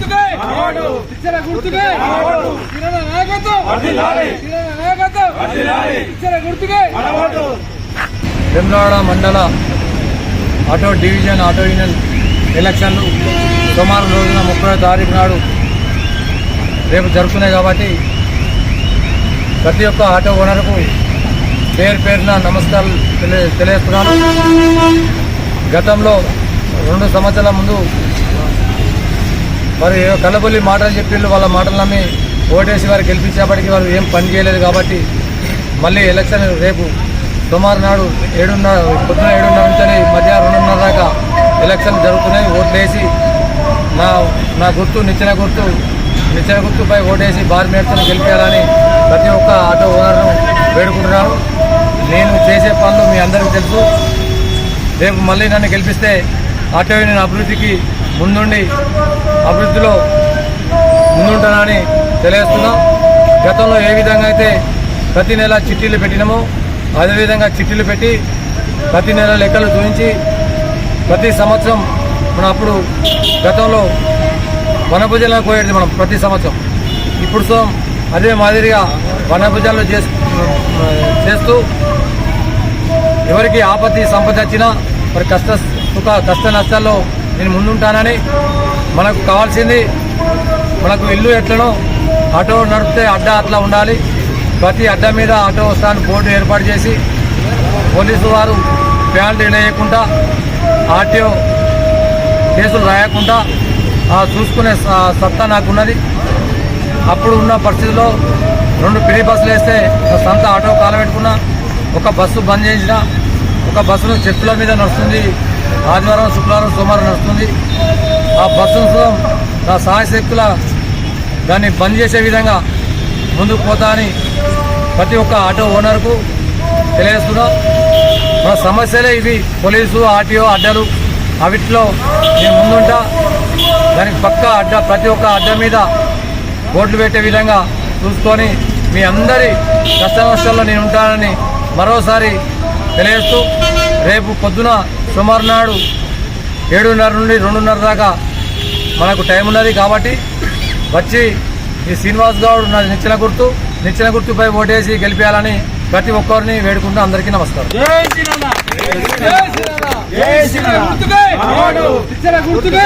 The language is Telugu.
జై మండల ఆటో డివిజన్ ఆటో యూనియన్ ఎలక్షన్లు సోమవారం రోజున ముప్పై తారీఖు నాడు రేపు జరుగుతున్నాయి కాబట్టి ప్రతి ఒక్క ఆటో ఓనర్కు పేరు పేరున నమస్కారాలు తెలియ తెలియజేస్తున్నాను. గతంలో రెండు సంవత్సరాల ముందు మరి ఏదో మాటలు చెప్పిండ్రు వాళ్ళ మాటలు నమ్మి ఓటేసి వారు గెలిపించేపటికి వారు ఏం పని చేయలేదు కాబట్టి మళ్ళీ ఎలక్షన్ రేపు సోమవారం నాడు ఏడున్నర పొద్దున ఏడున్నర నుంచి మధ్యాహ్నం రెండున్నర దాకా ఎలక్షన్ జరుగుతున్నాయి. ఓట్లేసి నా నా గుర్తు నిచ్చెన గుర్తు నిచ్చెన గుర్తుపై ఓటేసి భారీ మేరతో గెలిపించాలని ప్రతి ఒక్క ఆటో ఓనర్ను వేడుకుంటున్నాను. నేను చేసే పనులు మీ అందరికీ తెలుసు. రేపు మళ్ళీ నన్ను గెలిపిస్తే ఆటో నేను అభివృద్ధికి ముందుండి అభివృద్ధిలో ముందుంటానని తెలియజేస్తున్నా. గతంలో ఏ విధంగా అయితే ప్రతి నెల చిట్టీలు పెట్టినామో అదేవిధంగా చిట్టీలు పెట్టి ప్రతి నెల లెక్కలు చూపించి ప్రతి సంవత్సరం మనం అప్పుడు గతంలో వనభుజాలను పోయేది మనం ప్రతి సంవత్సరం. ఇప్పుడు సో అదే మాదిరిగా వనభుజాలు చేస్తూ చేస్తూ ఎవరికి ఆపత్తి సంపద వచ్చినా మరి కష్ట కష్ట నష్టాల్లో నేను ముందుంటానని మనకు కావాల్సింది మనకు ఇల్లు ఎట్లనో ఆటో నడిపితే అడ్డ అట్లా ఉండాలి. ప్రతి అడ్డ మీద ఆటో స్టాండ్ బోర్డు ఏర్పాటు చేసి పోలీసు వారు ప్యాంట్లు వేయకుండా ఆర్టీఓ కేసులు రాయకుండా ఆ చూసుకునే స- సత్తా నాకున్నది. అప్పుడు ఉన్న పరిస్థితిలో రెండు పిడి బస్సులు వేస్తే సొంత ఆటో కాలబెట్టుకున్నా ఒక బస్సు బంద్ చేసిన ఒక బస్సును చెప్పుల మీద నడుస్తుంది ఆదివారం శుక్రవారం సోమవారం నడుస్తుంది. ఆ బస్సును నా సాయశక్తుల దాన్ని బంద్ చేసే విధంగా ముందుకు పోతా అని ప్రతి ఒక్క ఆటో ఓనర్కు తెలియజేస్తున్నా. మన సమస్యలే ఇవి. పోలీసు ఆర్టీఓ అడ్డలు అవిట్లో నేను ముందుంటా. దానికి పక్క అడ్డ ప్రతి ఒక్క అడ్డ మీద బోర్డులు పెట్టే విధంగా చూసుకొని మీ అందరి కష్ట నష్టాల్లో నేను ఉంటానని మరోసారి తెలియజేస్తూ రేపు పొద్దున సుమారు నాడు ఏడున్నర నుండి రెండున్నర దాకా మనకు టైం ఉన్నది కాబట్టి వచ్చి ఈ శ్రీనివాస్ గౌడ్ నా నిచ్చెన గుర్తు నిచ్చెన గుర్తుపై ఓటేసి గెలిపేయాలని ప్రతి ఒక్కరిని వేడుకుంటూ అందరికీ నమస్కారం. గుర్తుకే!